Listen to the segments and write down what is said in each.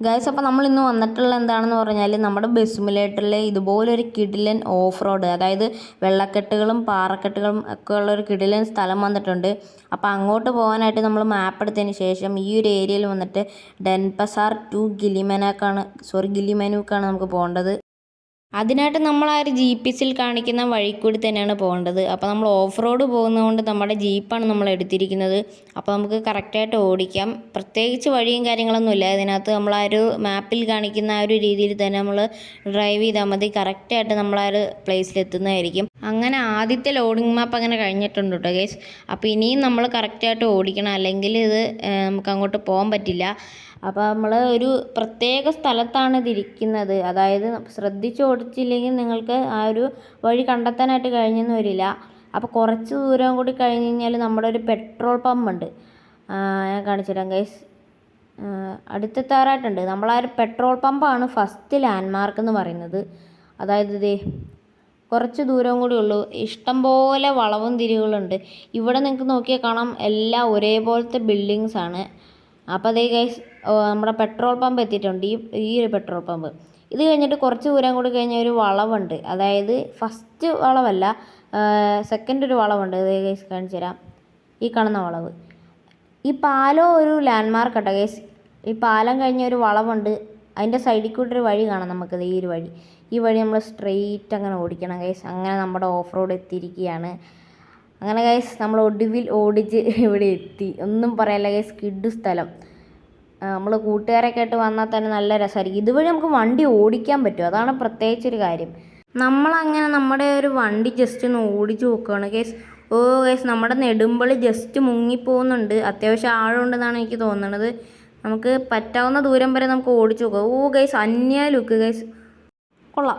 Guys അപ്പോൾ നമ്മൾ ഇന്ന് വന്നിട്ടുള്ള എന്താണെന്ന് പറഞ്ഞാൽ നമ്മുടെ ബസ്സുമിലേട്ടുള്ള ഇതുപോലൊരു കിടിലൻ ഓഫ് റോഡ് അതായത് വെള്ളക്കെട്ടുകളും പാറക്കെട്ടുകളും ഒക്കെ ഉള്ള ഒരു കിടിലൻ സ്ഥലം വന്നിട്ടുണ്ട്. അപ്പോൾ അങ്ങോട്ട് പോകാനായിട്ട് നമ്മൾ മാപ്പ് എടുത്തതിന് ശേഷം ഈ ഒരു ഏരിയയിൽ വന്നിട്ട് ഡെൻപസാർ ടു ഗിലിമനാക്കാണ് സോറി ഗിലിമനൂക്കാണ് നമുക്ക് പോകേണ്ടത്. അതിനായിട്ട് നമ്മൾ ആ ഒരു ജി പി എസിൽ കാണിക്കുന്ന വഴി കൂടി തന്നെയാണ് പോകേണ്ടത്. അപ്പോൾ നമ്മൾ ഓഫ് റോഡ് പോകുന്നതുകൊണ്ട് നമ്മുടെ ജീപ്പാണ് നമ്മൾ എടുത്തിരിക്കുന്നത്. അപ്പോൾ നമുക്ക് കറക്റ്റായിട്ട് ഓടിക്കാം. പ്രത്യേകിച്ച് വഴിയും കാര്യങ്ങളൊന്നും ഇല്ല. ഇതിനകത്ത് നമ്മൾ ആ ഒരു മാപ്പിൽ കാണിക്കുന്ന ആ ഒരു രീതിയിൽ തന്നെ നമ്മൾ ഡ്രൈവ് ചെയ്താൽ മതി. കറക്റ്റായിട്ട് നമ്മൾ ആ ഒരു പ്ലേസിൽ എത്തുന്നതായിരിക്കും. അങ്ങനെ ആദ്യത്തെ ലോഡിംഗ് മാപ്പ് അങ്ങനെ കഴിഞ്ഞിട്ടുണ്ട് കേട്ടോ ഗൈസ് അപ്പോൾ ഇനിയും നമ്മൾ കറക്റ്റായിട്ട് ഓടിക്കണം. അല്ലെങ്കിൽ ഇത് നമുക്ക് അങ്ങോട്ട് പോകാൻ പറ്റില്ല. അപ്പോൾ നമ്മൾ ഒരു പ്രത്യേക സ്ഥലത്താണ് ഇതിരിക്കുന്നത്. അതായത് ശ്രദ്ധിച്ച് ഓടിച്ചില്ലെങ്കിൽ നിങ്ങൾക്ക് ആ ഒരു വഴി കണ്ടെത്താനായിട്ട് കഴിഞ്ഞെന്ന് വരില്ല. അപ്പോൾ കുറച്ച് ദൂരം കൂടി കഴിഞ്ഞ് കഴിഞ്ഞാൽ നമ്മുടെ ഒരു പെട്രോൾ പമ്പ് ഉണ്ട് ഞാൻ കാണിച്ചു തരാം ഗൈസ് അടുത്തെത്താറായിട്ടുണ്ട്. താറായിട്ടുണ്ട് നമ്മളാ ഒരു പെട്രോൾ പമ്പാണ് ഫസ്റ്റ് ലാൻഡ്മാർക്ക് എന്ന് പറയുന്നത്. അതായത് ഇതേ കുറച്ച് ദൂരം കൂടി ഉള്ളൂ. ഇഷ്ടംപോലെ വളവും തിരിവുകളുണ്ട്. ഇവിടെ നിങ്ങൾക്ക് നോക്കിയാൽ കാണാം. എല്ലാം ഒരേപോലത്തെ ബിൽഡിങ്സ് ആണ്. അപ്പോൾ അതേ ഗൈസ് നമ്മുടെ പെട്രോൾ പമ്പ് എത്തിയിട്ടുണ്ട്. ഈ ഈ ഒരു പെട്രോൾ പമ്പ്. ഇത് കഴിഞ്ഞിട്ട് കുറച്ച് ദൂരം കൂടി കഴിഞ്ഞാൽ ഒരു വളവുണ്ട്. അതായത് ഫസ്റ്റ് വളവല്ല സെക്കൻഡ് ഒരു വളവുണ്ട്. അതേ ഗൈസ് കാണിച്ചു തരാം. ഈ കാണുന്ന വളവ്. ഈ പാലം ഒരു ലാൻഡ് മാർക്ക് കേട്ടോ ഗൈസ് ഈ പാലം കഴിഞ്ഞ ഒരു വളവുണ്ട്. അതിന്റെ സൈഡിൽ കൂടി ഒരു വഴി കാണാം നമുക്കത് ഈ ഒരു വഴി. ഈ വഴി നമ്മൾ സ്ട്രെയിറ്റ് അങ്ങനെ ഓടിക്കണം ഗൈസ് അങ്ങനെ നമ്മുടെ ഓഫ് റോഡ് എത്തിയിരിക്കുകയാണ്. അങ്ങനെ ഗൈസ് നമ്മൾ ഒടുവിൽ ഓടിച്ച് ഇവിടെ എത്തി. ഒന്നും പറയാനില്ല ഗൈസ് കിഡു സ്ഥലം. നമ്മൾ കൂട്ടുകാരൊക്കെ ആയിട്ട് വന്നാൽ തന്നെ നല്ല രസമായിരിക്കും ഇതുവഴി നമുക്ക് വണ്ടി ഓടിക്കാൻ പറ്റും. അതാണ് പ്രത്യേകിച്ചൊരു കാര്യം. നമ്മളങ്ങനെ നമ്മുടെ ഒരു വണ്ടി ജസ്റ്റ് ഒന്ന് ഓടിച്ച് നോക്കുകയാണ് കേസ് ഓ കേസ് നമ്മുടെ നെടുമ്പളി ജസ്റ്റ് മുങ്ങിപ്പോകുന്നുണ്ട് അത്യാവശ്യം ആഴമുണ്ടെന്നാണ് എനിക്ക് തോന്നുന്നത് നമുക്ക് പറ്റാവുന്ന ദൂരം വരെ നമുക്ക് ഓടിച്ച് നോക്കാം. ഓ ഗൈസ് അന്യ ലുക്ക് ഗൈസ് കൊള്ളാം.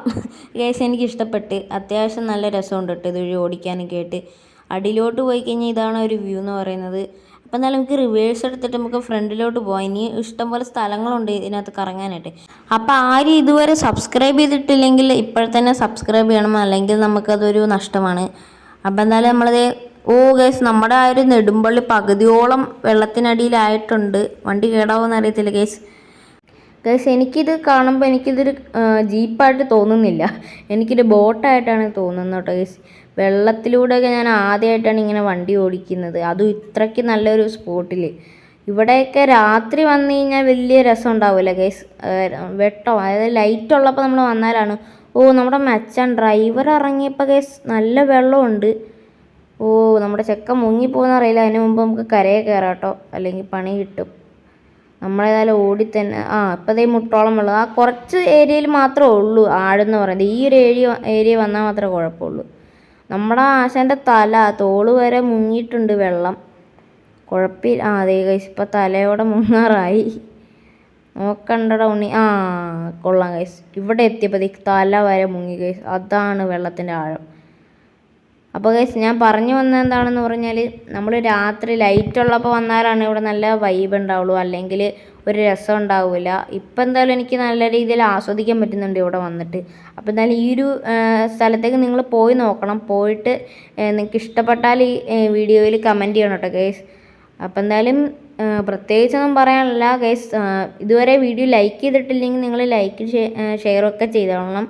ഗൈസ് എനിക്ക് ഇഷ്ടപ്പെട്ട്. അത്യാവശ്യം നല്ല രസമുണ്ട് കേട്ടോ ഇതുവഴി ഓടിക്കാനൊക്കെ ആയിട്ട്. അടിയിലോട്ട് പോയി കഴിഞ്ഞാൽ ഇതാണ് ഒരു വ്യൂ എന്ന് പറയുന്നത്. അപ്പോൾ എന്നാലും നമുക്ക് റിവേഴ്സ് എടുത്തിട്ട് നമുക്ക് ഫ്രണ്ടിലോട്ട് പോകാം ഇനി ഇഷ്ടംപോലെ സ്ഥലങ്ങളുണ്ട് ഇതിനകത്ത് കറങ്ങാനായിട്ട്. അപ്പോൾ ആരും ഇതുവരെ സബ്സ്ക്രൈബ് ചെയ്തിട്ടില്ലെങ്കിൽ ഇപ്പോഴത്തന്നെ സബ്സ്ക്രൈബ് ചെയ്യണം. അല്ലെങ്കിൽ നമുക്കതൊരു നഷ്ടമാണ്. അപ്പോൾ എന്നാലും നമ്മളത് ഓ ഗൈസ് നമ്മുടെ ആ ഒരു നെടുമ്പള്ളി പകുതിയോളം വെള്ളത്തിനടിയിലായിട്ടുണ്ട്. വണ്ടി കേടാവുമെന്ന് അറിയത്തില്ല ഗൈസ് ഗൈസ് എനിക്കിത് കാണുമ്പോൾ എനിക്കിതൊരു ജീപ്പായിട്ട് തോന്നുന്നില്ല. എനിക്കൊരു ബോട്ടായിട്ടാണ് തോന്നുന്നത് കേട്ടോ ഗൈസ് വെള്ളത്തിലൂടെയൊക്കെ ഞാൻ ആദ്യമായിട്ടാണ് ഇങ്ങനെ വണ്ടി ഓടിക്കുന്നത്. അതും ഇത്രയ്ക്ക് നല്ലൊരു സ്പോട്ടിൽ ഇവിടെയൊക്കെ രാത്രി വന്നു കഴിഞ്ഞാൽ വലിയ രസം ഉണ്ടാവില്ല ഗൈസ് വെട്ടം. അതായത് ലൈറ്റ് ഉള്ളപ്പോൾ നമ്മൾ വന്നാലാണ് ഓ നമ്മുടെ മച്ചാൻ ഡ്രൈവർ ഇറങ്ങിയപ്പോൾ ഗൈസ് നല്ല വെള്ളമുണ്ട്. ഓ നമ്മുടെ ചെക്ക മുങ്ങിപ്പോകുന്ന അറിയില്ല അതിന് മുമ്പ് നമുക്ക് കരയെ കയറാം കേട്ടോ. അല്ലെങ്കിൽ പണി കിട്ടും. നമ്മളേതായാലും ഓടി തന്നെ ആ ഇപ്പം ദേ മുട്ടോളം വെള്ളം ആ കുറച്ച് ഏരിയയിൽ മാത്രമേ ഉള്ളൂ ആഴെന്ന് പറയുന്നത്. ഈ ഒരു ഏരിയ ഏരിയ വന്നാൽ മാത്രമേ കുഴപ്പമുള്ളൂ. നമ്മുടെ ആശാന്റെ തല തോൾ വരെ മുങ്ങിയിട്ടുണ്ട് വെള്ളം. കുഴപ്പി ആ അതേ കൈസ് ഇപ്പം തലയോടെ മുങ്ങാറായി. നോക്കണ്ടട ഉണ്ണി. ആ കൊള്ളാം കൈസ് ഇവിടെ എത്തിയപ്പോഴത്തേക്ക് തല വരെ മുങ്ങി കൈസ് അതാണ് വെള്ളത്തിന്റെ ആഴം. അപ്പോൾ ഗൈസ് ഞാൻ പറഞ്ഞു വന്നത് എന്താണെന്ന് പറഞ്ഞാൽ നമ്മൾ രാത്രി ലൈറ്റ് ഉള്ളപ്പോൾ വന്നാലാണ് ഇവിടെ നല്ല വൈബ് ഉണ്ടാവുള്ളൂ. അല്ലെങ്കിൽ ഒരു രസം ഉണ്ടാവില്ല. ഇപ്പം എന്തായാലും എനിക്ക് നല്ല രീതിയിൽ ആസ്വദിക്കാൻ പറ്റുന്നുണ്ട് ഇവിടെ വന്നിട്ട്. അപ്പോൾ എന്തായാലും ഈ ഒരു സ്ഥലത്തേക്ക് നിങ്ങൾ പോയി നോക്കണം. പോയിട്ട് നിങ്ങൾക്ക് ഇഷ്ടപ്പെട്ടാൽ ഈ വീഡിയോയിൽ കമന്റ് ചെയ്യണം കേട്ടോ ഗൈസ് അപ്പോൾ എന്തായാലും പ്രത്യേകിച്ചൊന്നും പറയാനില്ല ഗൈസ് ഇതുവരെ വീഡിയോ ലൈക്ക് ചെയ്തിട്ടില്ലെങ്കിൽ നിങ്ങൾ ലൈക്ക് ഷെയർ ഒക്കെ ചെയ്തോളണം.